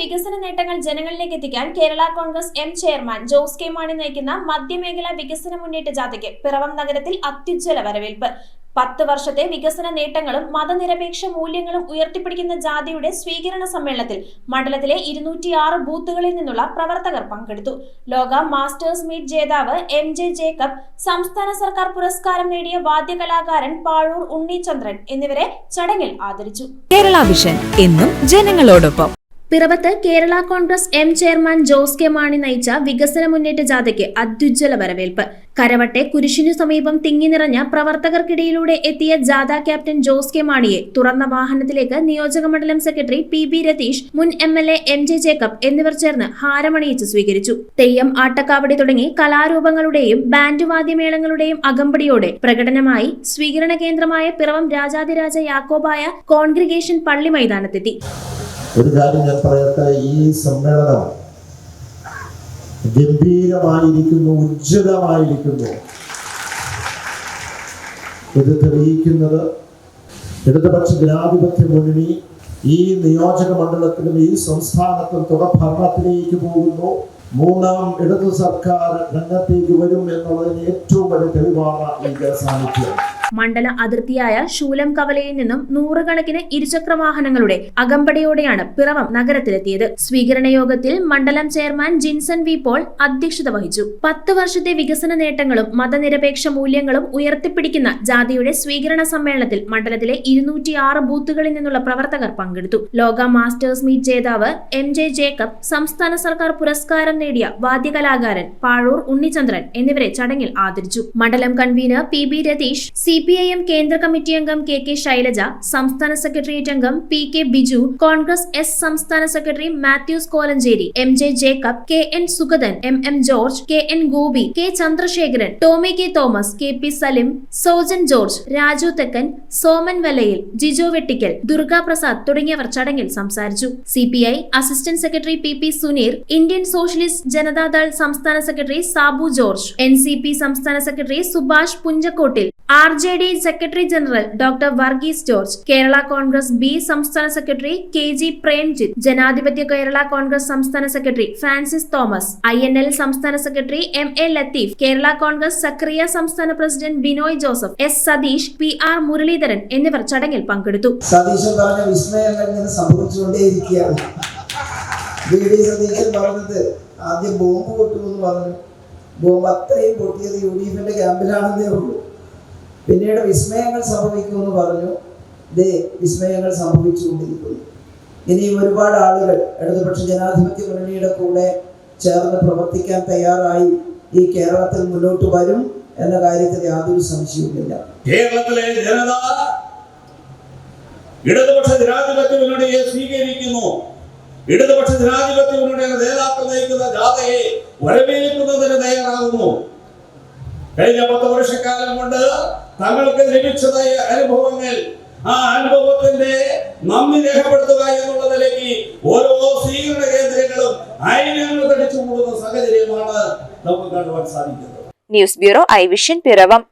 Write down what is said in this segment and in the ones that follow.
വികസന നേട്ടങ്ങൾ ജനങ്ങളിലേക്ക് എത്തിക്കാൻ Kerala Congress M chairman Jose K Mani നയിക്കുന്ന മധ്യമേഖലാ വികസന മുന്നേറ്റ ജാഥയ്ക്ക് പിറവം നഗരത്തിൽ അത്യുജ്വല വരവേൽപ്പ്. പത്ത് വർഷത്തെ വികസന നേട്ടങ്ങളും മതനിരപേക്ഷ മൂല്യങ്ങളും ഉയർത്തിപ്പിടിക്കുന്ന ജാഥയുടെ സ്വീകരണ സമ്മേളനത്തിൽ മണ്ഡലത്തിലെ ഇരുന്നൂറ്റിയാറ് ബൂത്തുകളിൽ നിന്നുള്ള പ്രവർത്തകർ പങ്കെടുത്തു. ലോക മാസ്റ്റേഴ്സ് മീറ്റ് ജേതാവ് എം ജെ ജേക്കബ് സംസ്ഥാന സർക്കാർ പുരസ്കാരം നേടിയ വാദ്യകലാകാരൻ പാഴൂർ ഉണ്ണിചന്ദ്രൻ എന്നിവരെ ചടങ്ങിൽ ആദരിച്ചു. കേരള വിഷൻ എന്നും ജനങ്ങളോടൊപ്പം. പിറവത്ത് Kerala Congress M chairman Jose K Mani നയിച്ച വികസന മുന്നേറ്റ ജാഥയ്ക്ക് അത്യുജ്വല വരവേൽപ്പ്. കരവട്ടെ കുരിശിനു സമീപം തിങ്ങി നിറഞ്ഞ പ്രവർത്തകർക്കിടയിലൂടെ എത്തിയ ജാഥ ക്യാപ്റ്റൻ ജോസ് കെ മാണിയെ തുറന്ന വാഹനത്തിലേക്ക് നിയോജക മണ്ഡലം സെക്രട്ടറി പി ബി രതീഷ് മുൻ M L A M J Jacob എന്നിവർ ചേർന്ന് ഹാരമണിയിച്ച് സ്വീകരിച്ചു. തെയ്യം ആട്ടക്കാവടി തുടങ്ങി കലാരൂപങ്ങളുടെയും ബാൻഡ് വാദ്യമേളങ്ങളുടെയും അകമ്പടിയോടെ പ്രകടനമായി സ്വീകരണ കേന്ദ്രമായ പിറവം രാജാതിരാജ യാക്കോബായ കോൺഗ്രിഗേഷൻ പള്ളി മൈതാനത്തെത്തി. ഒരു കാര്യം ഞാൻ പറയട്ടെ ഈ സമ്മേളനം ഗംഭീരമായിരിക്കുന്നു ഉജ്ജ്വലമായിരിക്കുന്നു. ഇത് തെളിയിക്കുന്നത് ഇടതുപക്ഷ ജനാധിപത്യ മുന്നണി ഈ നിയോജക മണ്ഡലത്തിലും ഈ സംസ്ഥാനത്തും തുടർഭരണത്തിലേക്ക് പോകുന്നു. മൂന്നാം ഇടതു സർക്കാർ രംഗത്തേക്ക് വരും എന്നുള്ളതിന് ഏറ്റവും വലിയ തെളിവാണ് ഈ ജനസാന്നിധ്യം. മണ്ഡല അതിർത്തിയായ ശൂലം കവലയിൽ നിന്നും നൂറുകണക്കിന് ഇരുചക്ര വാഹനങ്ങളുടെ അകമ്പടിയോടെയാണ് പിറവം നഗരത്തിലെത്തിയത്. സ്വീകരണ യോഗത്തിൽ മണ്ഡലം ചെയർമാൻ ജിൻസൺ വി പോൾ അധ്യക്ഷത വഹിച്ചു. പത്ത് വർഷത്തെ വികസന നേട്ടങ്ങളും മതനിരപേക്ഷ മൂല്യങ്ങളും ഉയർത്തിപ്പിടിക്കുന്ന ജാതിയുടെ സ്വീകരണ സമ്മേളനത്തിൽ മണ്ഡലത്തിലെ ഇരുന്നൂറ്റിയാറ് ബൂത്തുകളിൽ നിന്നുള്ള പ്രവർത്തകർ പങ്കെടുത്തു. ലോക മാസ്റ്റേഴ്സ് മീറ്റ് ജേതാവ് എം ജെ ജേക്കബ് സംസ്ഥാന സർക്കാർ പുരസ്കാരം നേടിയ വാദ്യകലാകാരൻ പാഴൂർ ഉണ്ണിചന്ദ്രൻ എന്നിവരെ ചടങ്ങിൽ ആദരിച്ചു. മണ്ഡലം convener P B Ratheesh C P I M കേന്ദ്ര കമ്മിറ്റി അംഗം കെ കെ ശൈലജ സംസ്ഥാന സെക്രട്ടേറിയറ്റ് അംഗം P K Biju Congress S സംസ്ഥാന secretary Mathews Kolenchery M J Jacob K N Sugathan M M George K N Gopi K Chandrasekharan Tomy K Thomas K P Salim Sojan George Raju Thekkan Soman Valayil Jijo Vettikkal Durga Prasad തുടങ്ങിയവർ ചടങ്ങിൽ സംസാരിച്ചു. CPI assistant secretary P P Suneer Indian socialist Janata Dal സംസ്ഥാന secretary Sabu George N C P സംസ്ഥാന secretary Subhash Punchakottil R J D secretary general doctor Varghese George Kerala Congress B സംസ്ഥാന secretary K G Premjith ജനാധിപത്യ കേരള കോൺഗ്രസ് സംസ്ഥാന secretary Francis Thomas I N L സംസ്ഥാന secretary M A Latheef Kerala Congress Skaria സംസ്ഥാന president Binoy Joseph S Satheesh P R Muraleedharan എന്നിവർ ചടങ്ങിൽ പങ്കെടുത്തു. സതീശൻ പറഞ്ഞ വിസ്മയങ്ങൾ സതീശൻ പറഞ്ഞത് ആദ്യം ബോംബ് പൊട്ടുമെന്ന് പറഞ്ഞു. ബോംബ് അത്രയും പൊട്ടിയത് യു ഡി എഫിന്റെ ക്യാമ്പിലാണെന്നേ ഉള്ളൂ. പിന്നീട് വിസ്മയങ്ങൾ സംഭവിക്കുമെന്ന് പറഞ്ഞു. ദേ വിസ്മയങ്ങൾ സംഭവിച്ചുകൊണ്ടിരിക്കുന്നു. ഇനിയും ഒരുപാട് ആളുകൾ ഇടതുപക്ഷ ജനാധിപത്യ മുന്നണിയുടെ കൂടെ ചേർന്ന് പ്രവർത്തിക്കാൻ തയ്യാറായി ഈ കേരളത്തിൽ മുന്നോട്ട് വരും എന്ന കാര്യത്തിൽ യാതൊരു സംശയവുമില്ല. കേരളത്തിലെ ജനത ഇടതുപക്ഷ ജനാധിപത്യ മുന്നണിയെ സ്വീകരിക്കുന്നു. ഇടതുപക്ഷ ജനാധിപത്യ മുന്നണിയുടെ നേതാക്കൾ നയിക്കുന്ന ജാഥയെ വരവേൽക്കുന്നതിന് തയ്യാറാകുന്നു. കഴിഞ്ഞ പത്ത് വർഷക്കാലം കൊണ്ട് തങ്ങൾക്ക് ലഭിച്ചതായ അനുഭവങ്ങൾ ആ അനുഭവത്തിന്റെ നന്ദി രേഖപ്പെടുത്തുക എന്നുള്ള നിലയ്ക്ക് ഓരോ സ്വീകരണ കേന്ദ്രങ്ങളും ആയിരങ്ങൾ തടിച്ചു കൂടുന്ന സാഹചര്യമാണ് നമുക്ക് കാണുവാൻ സാധിക്കുന്നത്. News bureau I vision Piravam.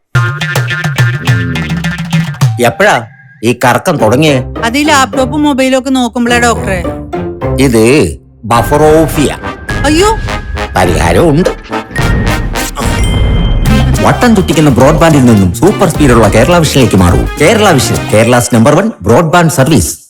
എപ്പോഴാ ഈ കറക്കം തുടങ്ങിയേ? അത് ഈ ലാപ്ടോപ്പും മൊബൈലും ഒക്കെ നോക്കുമ്പോഴേ ഡോക്ടറെ. ഇത് ബഫറോഫിയ. അയ്യോ. പരിഹാരം ഉണ്ട് വട്ടം ചുറ്റിക്കുന്ന ബ്രോഡ്ബാൻഡിൽ നിന്നും സൂപ്പർ സ്പീഡുള്ള കേരള വിഷനിലേക്ക് മാറൂ. Kerala vision Kerala's number one broadband service.